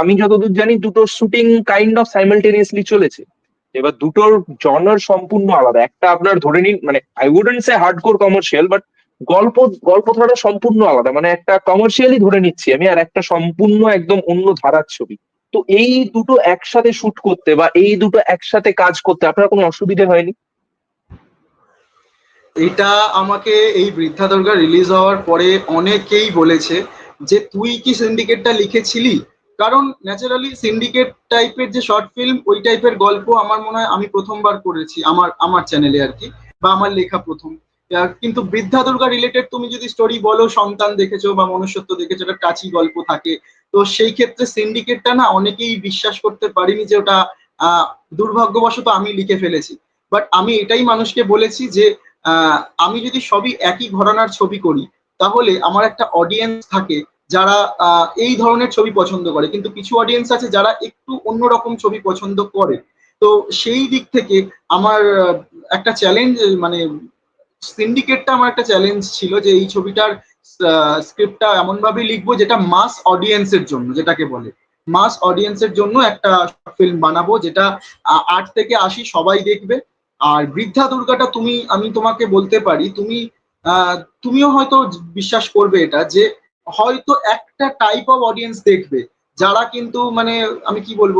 আমি যতদূর জানি দুটো শুটিং কাইন্ড অফ সাইমালটেনিয়াসলি চলেছে। এবার দুটোর জনার সম্পূর্ণ আলাদা। একটা আপনার ধরে নিন মানে I wouldn't say hard core commercial but গল্প গল্প ধারাটা সম্পূর্ণ আলাদা। মানে একটা কমার্শিয়ালি ধরে নিচ্ছি আমি, আর একটা সম্পূর্ণ একদম অন্য ধারার ছবি। তো এই দুটো একসাথে শুট করতে বা এই দুটো একসাথে কাজ করতে আপনার কোনো অসুবিধে হয়নি? এটা আমাকে এই বৃদ্ধা দুর্গা রিলিজ হওয়ার পরে অনেকেই বলেছে যে, তুই কি সিন্ডিকেটটা লিখেছিলি? কারণ ন্যাচারালি সিন্ডিকেট টাইপের যে শর্ট ফিল্ম ওই টাইপের গল্প আমার মনে হয় আমি প্রথমবার করেছি আমার আমার চ্যানেলে আর কি বা আমার লেখা প্রথম। কিন্তু বৃদ্ধা দুর্গা রিলেটেড তুমি যদি স্টোরি বলো, সন্তান দেখেছ বা মনুষ্যত্ব দেখেছ, একটা কাছি গল্প থাকে, তো সেই ক্ষেত্রে সিন্ডিকেটটা না অনেকেই বিশ্বাস করতে পারিনি যে ওটা দুর্ভাগ্যবশত আমি লিখে ফেলেছি। বাট আমি এটাই মানুষকে বলেছি যে আমি যদি সবই একই ঘরানার ছবি করি, তাহলে আমার একটা অডিয়েন্স থাকে যারা এই ধরনের ছবি পছন্দ করে। কিন্তু কিছু অডিয়েন্স আছে যারা একটু অন্যরকম ছবি পছন্দ করে। তো সেই দিক থেকে আমার একটা চ্যালেঞ্জ মানে সিন্ডিকেটটা আমার একটা চ্যালেঞ্জ ছিল যে এই ছবিটার স্ক্রিপ্টটা এমনভাবে লিখব যেটা মাস অডিয়েন্সের জন্য, যেটাকে বলে। মাস অডিয়েন্সের জন্য একটা ফিল্ম বানাবো যেটা আট থেকে আশি সবাই দেখবে। আর বৃদ্ধা দুর্গাটা তুমি, আমি তোমাকে বলতে পারি, তুমি তুমিও হয়তো বিশ্বাস করবে এটা যে হয়তো একটা টাইপ অফ অডিয়েন্স দেখবে, যারা কিন্তু মানে আমি কি বলব,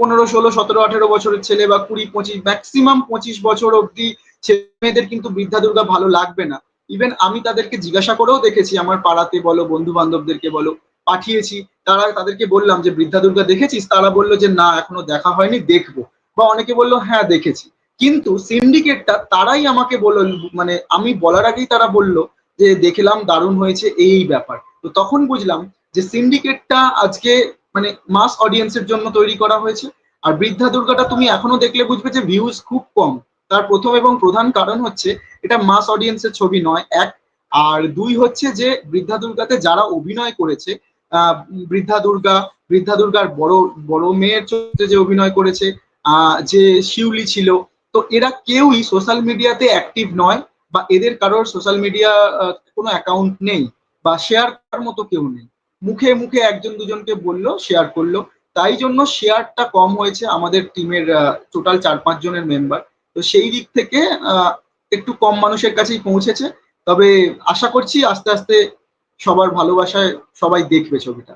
পনেরো, ষোলো, সতেরো, আঠেরো বছরের ছেলে বা কুড়ি, পঁচিশ ম্যাক্সিমাম পঁচিশ বছর অব্দি ছেলে মেয়েদের কিন্তু বৃদ্ধা দুর্গা ভালো লাগবে না। ইভেন আমি তাদেরকে জিজ্ঞাসা করেও দেখেছি, আমার পাড়াতে বলো বন্ধু বান্ধবদেরকে বলো, পাঠিয়েছি, তারা তাদেরকে বললাম যে, বৃদ্ধা দুর্গা দেখেছিস? তারা বলল যে, না, এখনও দেখা হয়নি, দেখব। বা অনেকে বলল হ্যাঁ দেখেছি। কিন্তু সিন্ডিকেটটা তারাই আমাকে বলল মানে আমি বলার আগেই তারা বলল যে দেখলাম দারুণ হয়েছে এই ব্যাপার। তো তখন বুঝলাম যে সিন্ডিকেটটা আজকে মানে মাস অডিয়েন্সের জন্য তৈরি করা হয়েছে। আর বৃদ্ধা দুর্গাটা তুমি এখনও দেখলে বুঝবে যে ভিউজ খুব কম। তার প্রথম এবং প্রধান কারণ হচ্ছে এটা মাস অডিয়েন্সের ছবি নয়, এক। আর দুই হচ্ছে যে বৃদ্ধা দুর্গাতে যারা অভিনয় করেছে বৃদ্ধা দুর্গা, বৃদ্ধা দুর্গার বড় বড় মেয়ের চরিত্রে যে অভিনয় করেছে যে শিউলি ছিল, তো এরা কেউই সোশ্যাল মিডিয়াতে অ্যাক্টিভ নয়। বা এদের কারোর সোশ্যাল মিডিয়া কোনো অ্যাকাউন্ট নেই বা শেয়ার করার মতো কেউ নেই। মুখে মুখে একজন দুজনকে বলল শেয়ার করল। তাই জন্য শেয়ারটা কম হয়েছে আমাদের টিমের টোটাল চার পাঁচ জনের মেম্বার তো সেই দিক থেকে একটু কম মানুষের কাছেই পৌঁছেছে। তবে আশা করছি আস্তে আস্তে সবার ভালোবাসায় সবাই দেখবে ছবিটা।